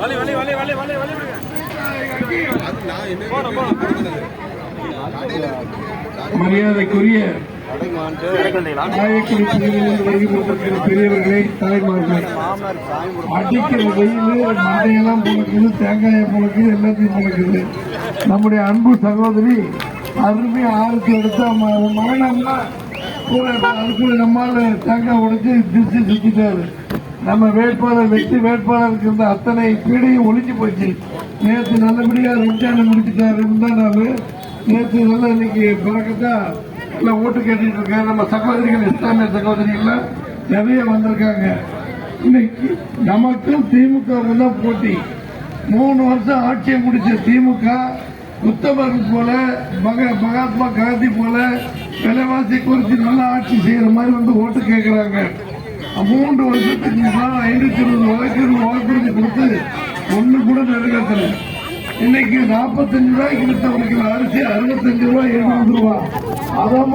வலி வலி வலி வலி வலி வலி. மரியாதைக்குரிய பெரியவர்களே தாய்மார்களே. அடிக்கிற வெயில் மண்டையெல்லாம் தேங்காயை எல்லாத்தையும் நம்முடைய அன்பு சகோதரி அருமை ஆளுக்கு எடுத்து மரணம்னா கூட அதுக்குள்ள நம்மால தேங்காய் உடைச்சு திருச்சி சுத்திட்டாரு. நம்ம வேட்பாளர் வெற்றி வேட்பாளருக்கு இருந்த அத்தனை பீடையும் ஒழிஞ்சு போச்சு. நேற்று நல்லபடியா ரம்ஜானை முடிச்சுட்டாரு முந்தா நாள் நேற்று நல்லா இன்னைக்கு பிறக்கத்தா எல்லாம் ஓட்டு கேட்டுட்டு இருக்காரு நம்ம சகோதரிகள் இஸ்லாமிய சகோதரிகள் நிறைய வந்திருக்காங்க. இன்னைக்கு நமக்கும் திமுக தான் போட்டி. மூணு வருஷம் ஆட்சியை முடிச்ச திமுக உத்தமர்கள் போல மக- மகாத்மா காந்தி போல விலைவாசி குறித்து நல்லா ஆட்சி செய்யற மாதிரி வந்து ஓட்டு கேட்கிறாங்க மூன்று வருஷத்துக்கு முன்னால் ஐநூத்தி இருபது வழக்கு வாக்குறுதி கொடுத்து ஒண்ணு கூட நிறைவேற்றல. இன்னைக்கு நாற்பத்தஞ்சு ரூபாய்க்கு வித்தவனுக்கு அரிசி அறுபத்தஞ்சு ரூபாய் எழுபது ரூபாய் அதான்